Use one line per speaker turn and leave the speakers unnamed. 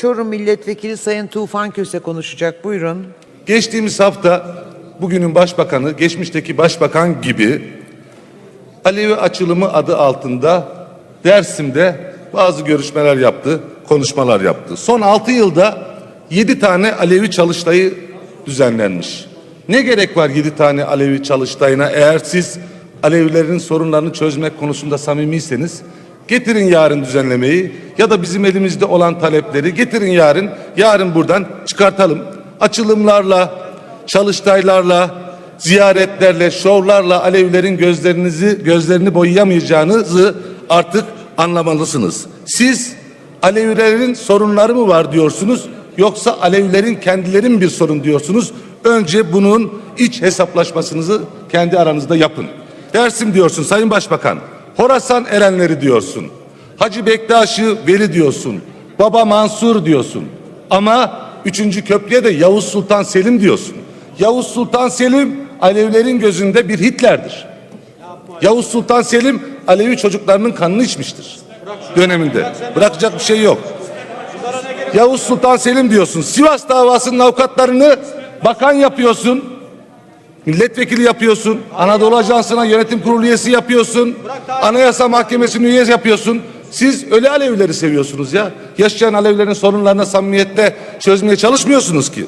Çorum Milletvekili Sayın Tufan Köse konuşacak. Buyurun.
Geçtiğimiz hafta bugünün başbakanı, geçmişteki başbakan gibi Alevi açılımı adı altında Dersim'de bazı görüşmeler yaptı, konuşmalar yaptı. Son 6 yılda 7 tane Alevi çalıştayı düzenlenmiş. Ne gerek var 7 tane Alevi çalıştayına eğer siz Alevilerin sorunlarını çözmek konusunda samimiyseniz getirin yarın düzenlemeyi ya da bizim elimizde olan talepleri getirin yarın yarın buradan çıkartalım. Açılımlarla, çalıştaylarla, ziyaretlerle, şovlarla Alevilerin gözlerinizi gözlerini boyayamayacağınızı artık anlamalısınız. Siz Alevilerin sorunları mı var diyorsunuz yoksa Alevilerin kendilerin bir sorun diyorsunuz. Önce bunun iç hesaplaşmasınızı kendi aranızda yapın. Dersim diyorsun Sayın Başbakan. Horasan erenleri diyorsun. Hacı Bektaş'ı veli diyorsun. Baba Mansur diyorsun. Ama üçüncü köprüye de Yavuz Sultan Selim diyorsun. Yavuz Sultan Selim Alevilerin gözünde bir Hitler'dir. Yavuz Sultan Selim Alevi çocuklarının kanını içmiştir döneminde. Bırakacak bir şey yok. Yavuz Sultan Selim diyorsun. Sivas davasının avukatlarını bakan yapıyorsun. Milletvekili yapıyorsun. Anadolu Ajansı'na yönetim kurulu üyesi yapıyorsun. Anayasa Mahkemesi'nin üyesi yapıyorsun. Siz öyle Alevileri seviyorsunuz ya. Yaşayan Alevilerin sorunlarına samimiyetle çözmeye çalışmıyorsunuz ki.